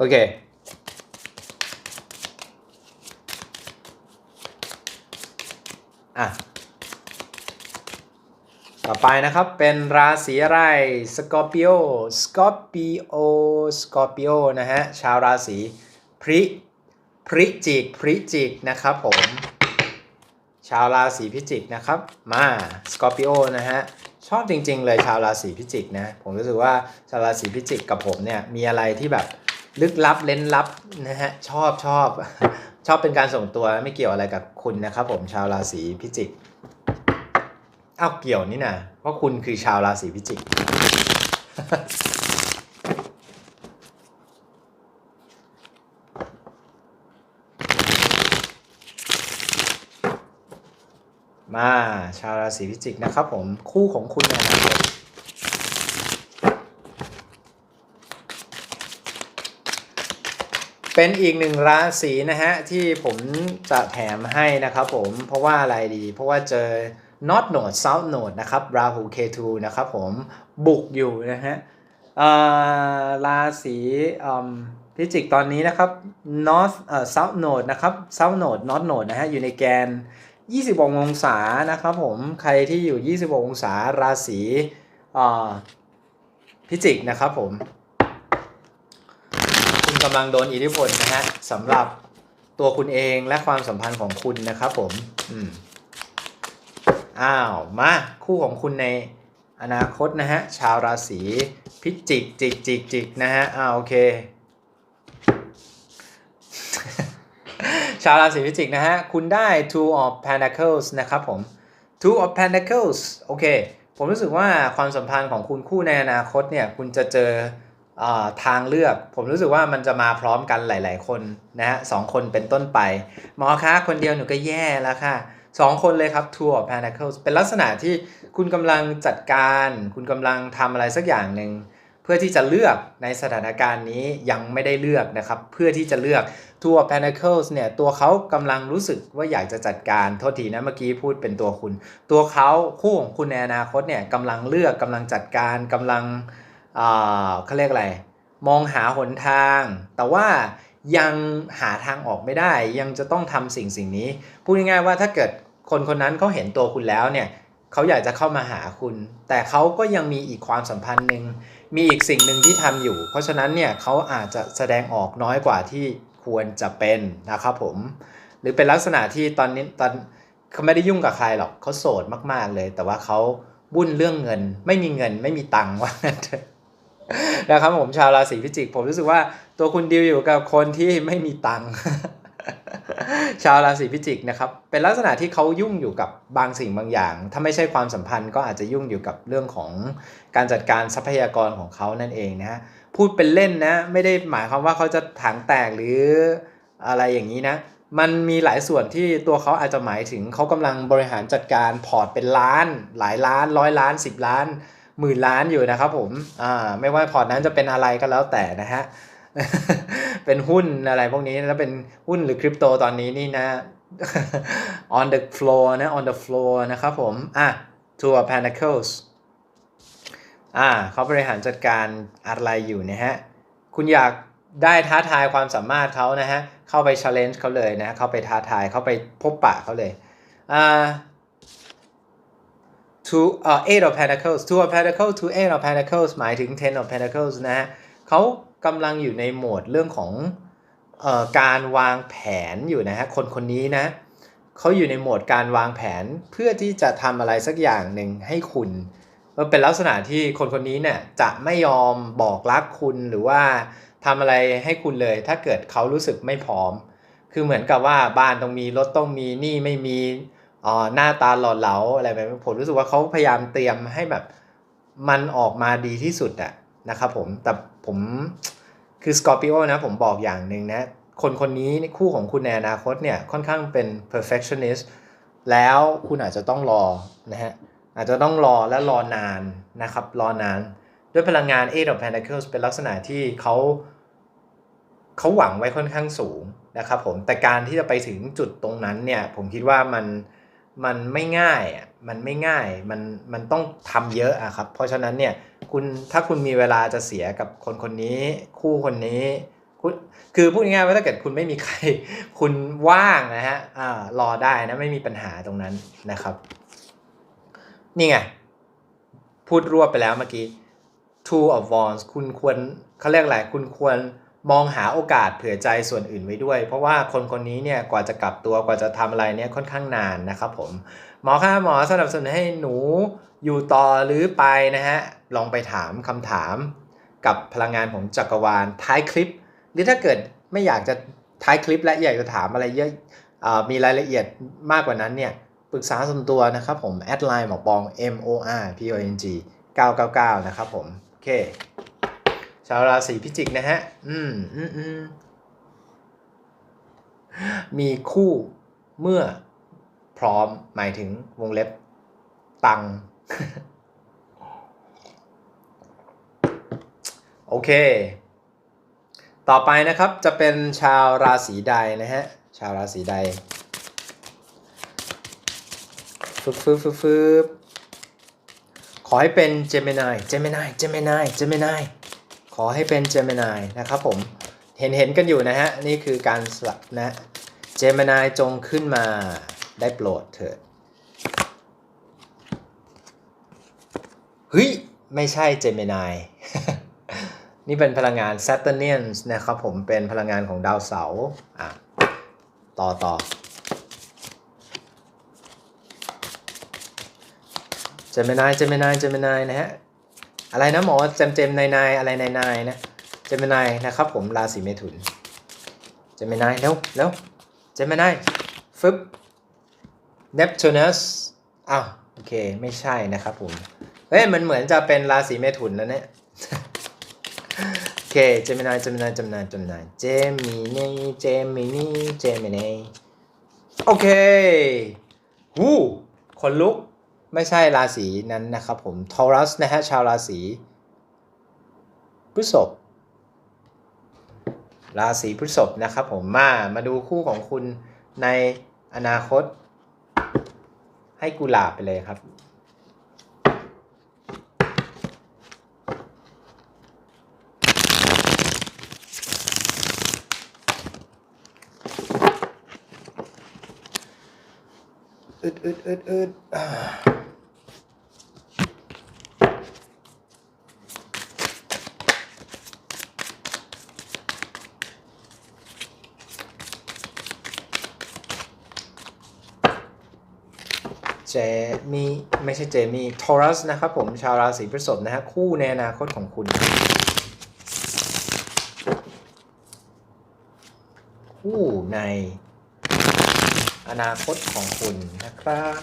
โอเคอะต่อไปนะครับเป็นราศีอะไรสกอร์ปิโอสกอร์ปิโอสกอร์ปิโอนะฮะชาวราศีพริพริจิกพริจิกนะครับผมชาวราศีพิจิกนะครับมาสกอร์ปิโอนะฮะชอบจริงๆเลยชาวราศีพิจิกนะผมรู้สึกว่าชาวราศีพิจิกกับผมเนี่ยมีอะไรที่แบบ ลึกลับเล้นลับนะฮะชอบชอบชอบเป็นการส่งตัวไม่เกี่ยวอะไรกับคุณนะครับ ผมชาวราศีพิจิกอ้าวเกี่ยวนี่นะเพราะคุณคือชาวราศีพิจิก มาชาวราศีพิจิกนะครับ ผมคู่ของคุณในอนาค เป็นอีกหนึ่งราศีนะฮะที่ผมจะแถมให้นะครับผมเพราะว่าอะไรดี เพราะว่าเจอ North Node South Node นะครับราหู K2 นะครับผมบุกอยู่นะฮะราศีพิจิกตอนนี้นะครับ North เอ่อ South Node นะครับ South Node North Node นะฮะอยู่ในแกน 26 องศานะครับผมใครที่อยู่ 26 องศาราศีพิจิกนะครับผม กำลังโดนอิทธิพลนะฮะสำหรับตัวคุณเองและความสัมพันธ์ของคุณนะครับผม อืม อ้าว มาคู่ของคุณในอนาคตนะฮะ ชาวราศีพิจิกจิกจิกจิกนะฮะ อ้าวโอเค ชาวราศีพิจิกนะฮะ คุณได้ two of pentacles นะครับผม two of pentacles โอเค ผมรู้สึกว่าความสัมพันธ์ของคุณคู่ในอนาคตเนี่ย คุณจะเจอ ทางเลือก ผมรู้สึกว่ามันจะมาพร้อมกันหลาย ๆ คนนะฮะสองคนเป็นต้นไป หมอคะคนเดียวหนูก็แย่แล้วค่ะสองคนเลยครับ Two of Pentacles เป็นลักษณะที่คุณกำลังจัดการ คุณกำลังทำอะไรสักอย่างหนึ่งเพื่อที่จะเลือกในสถานการณ์นี้ยังไม่ได้เลือกนะครับ เพื่อที่จะเลือก Two of Pentacles เนี่ยตัวเขากำลังรู้สึกว่าอยากจะจัดการ โทษทีนะเมื่อกี้พูดเป็นตัวคุณ ตัวเขาคู่ของคุณในอนาคตเนี่ยกำลังเลือกกำลังจัดการกำลัง เขาเรียกอะไร มองหาหนทาง แต่ว่ายังหาทางออกไม่ได้ ยังจะต้องทำสิ่งสิ่งนี้ พูดง่ายๆว่าถ้าเกิดคนคนนั้นเขาเห็นตัวคุณแล้วเนี่ยเขาอยากจะเข้ามาหาคุณ แต่เขาก็ยังมีอีกความสัมพันธ์หนึ่งมีอีกสิ่งหนึ่งที่ทำอยู่ เพราะฉะนั้นเนี่ยเขาอาจจะแสดงออกน้อยกว่าที่ควรจะเป็นนะครับผม หรือเป็นลักษณะที่ตอนนี้ตอนเขาไม่ได้ยุ่งกับใครหรอกเขาโสดมากๆเลย แต่ว่าเขาบุ่นเรื่องเงิน ไม่มีเงินไม่มีตังค์ว่า นะครับผมชาวราศีพิจิก ผมรู้สึกว่าตัวคุณดีลอยู่กับคนที่ไม่มีตังค์ชาวราศีพิจิกนะครับเป็นลักษณะที่เขายุ่งอยู่กับบางสิ่งบางอย่าง ถ้าไม่ใช่ความสัมพันธ์ก็อาจจะยุ่งอยู่กับเรื่องของการจัดการทรัพยากรของเขานั่นเองนะฮะพูดเป็นเล่นนะไม่ได้หมายความว่าเขาจะถังแตกหรืออะไรอย่างนี้นะมันมีหลายส่วนที่ตัวเขาอาจจะหมายถึงเขากำลังบริหารจัดการพอร์ตเป็นล้าน หลายล้านร้อยล้านสิบล้าน หมื่นล้านอยู่นะครับผมอ่าไม่ว่าพอร์ตนั้นจะเป็นอะไรก็แล้วแต่นะฮะเป็นหุ้นอะไรพวกนี้แล้วเป็นหุ้นหรือคริปโตตอนนี้นี่นะ on the floor นะ on the floor นะครับผมอะ two of pentacles อ่าเขาบริหารจัดการอะไรอยู่นะฮะ คุณอยากได้ท้าทายความสามารถเขานะฮะ เข้าไป challenge เขาเลยนะ เข้าไปท้าทาย เข้าไปพบปะเขาเลย อ่า two เอ่อ eight of pentacles two of pentacles to eight of pentacles หมายถึง ten of pentacles นะฮะเขากำลังอยู่ในโหมดเรื่องของเอ่อการวางแผนอยู่นะฮะคนคนนี้นะเขาอยู่ในโหมดการวางแผนเพื่อที่จะทำอะไรสักอย่างหนึ่งให้คุณมันเป็นลักษณะที่คนคนนี้เนี่ยจะไม่ยอมบอกรักคุณหรือว่าทำอะไรให้คุณเลย ถ้าเกิดเขารู้สึกไม่พร้อม คือเหมือนกับว่าบ้านต้องมีรถต้องมีหนี่ไม่มี อ่อหน้าตาหล่อเหลาอะไรแบบนี้ผมรู้สึกว่าเขาพยายามเตรียมให้แบบมันออกมาดีที่สุดอะนะครับผมแต่ผมคือสกอร์ปิโอนะผมบอกอย่างหนึ่งนะ คนคนนี้คู่ของคุณในอนาคตเนี่ยค่อนข้างเป็น perfectionist แล้วคุณอาจจะต้องรอนะฮะอาจจะต้องรอและรอนานนะครับ รอนาน ด้วยพลังงาน Eight of Pentacles เป็นลักษณะที่เขาเขาหวังไว้ค่อนข้างสูงนะครับผมแต่การที่จะไปถึงจุดตรงนั้นเนี่ยผมคิดว่ามัน มันไม่ง่ายอะมันไม่ง่ายมันมันต้องทำเยอะอะครับ เพราะฉะนั้นเนี่ยคุณถ้าคุณมีเวลาจะเสียกับคนคนนี้ คู่คนนี้คุณคือพูดง่ายๆว่าถ้าเกิดคุณไม่มีใคร คุณว่างนะฮะอ่ารอได้นะไม่มีปัญหาตรงนั้นนะครับ นี่ไง พูดรวบไปแล้วเมื่อกี้ two of wands คุณควรเขาเรียกอะไรคุณควร มองหาโอกาสเผื่อใจส่วนอื่นไว้ด้วย เพราะว่าคนคนนี้เนี่ยกว่าจะกลับตัวกว่าจะทำอะไรเนี่ยค่อนข้างนานนะครับผมหมอคะหมอสนับสนุนให้หนูอยู่ต่อหรือไปนะฮะลองไปถามคำถามกับพลังงานของจักรวาลท้ายคลิป หรือถ้าเกิดไม่อยากจะท้ายคลิปและอยากจะถามอะไรเยอะมีรายละเอียดมากกว่านั้นเนี่ยปรึกษาส่วนตัวนะครับผมแอดไลน์หมอปอง M O R P O N G 999 นะครับผม โอเค ชาวราศีพิจิกนะฮะ อืมอืมอืมมีคู่เมื่อพร้อมหมายถึงวงเล็บตัง โอเค ต่อไปนะครับจะเป็นชาวราศีใดนะฮะ ชาวราศีใดฟึบฟึบฟึบฟึบขอให้เป็นเจมินายเจมินายเจมินายเจมินาย อให้เป็นเจมินายนะครับผม เห็นเห็นกันอยู่นะฮะ นี่คือการสลับนะเจมินายจงขึ้นมาได้โปรดเถิดเฮ้ย ไม่ใช่เจมินายนี่เป็นพลังงาน Saturnian นะครับผมเป็นพลังงานของดาวเสาร์อะต่อต่อเจมินายเจมินายเจมินายนะฮะ อะไรนะหมอเจมเจมนายนายอะไรนายนายนะเจมินายนะครับผมราศีเมถุนเจมินายเร็วเร็วเจมินายฟึบเนปจูนัสอ้าวโอเคไม่ใช่นะครับผมเฮ้ยมันเหมือนจะเป็นราศีเมถุนแล้วเนี่ยโอเคเจมินายเจมินายเจมินายเจมินายเจมินีเจมินีเจมินีโอเควู้คนลุก ไม่ใช่ราศีนั้นนะครับผมทอรัสนะฮะชาวราศีพฤษภราศีพฤษภนะครับผมมามาดูคู่ของคุณในอนาคต ให้กุหลาบไปเลยครับอึดอึดอึดอึด เจมีไม่ใช่เจมีทอรัสนะครับผมชาวราศีพฤษภนะฮะคู่ในอนาคตของคุณ คู่ในอนาคตของคุณนะครับ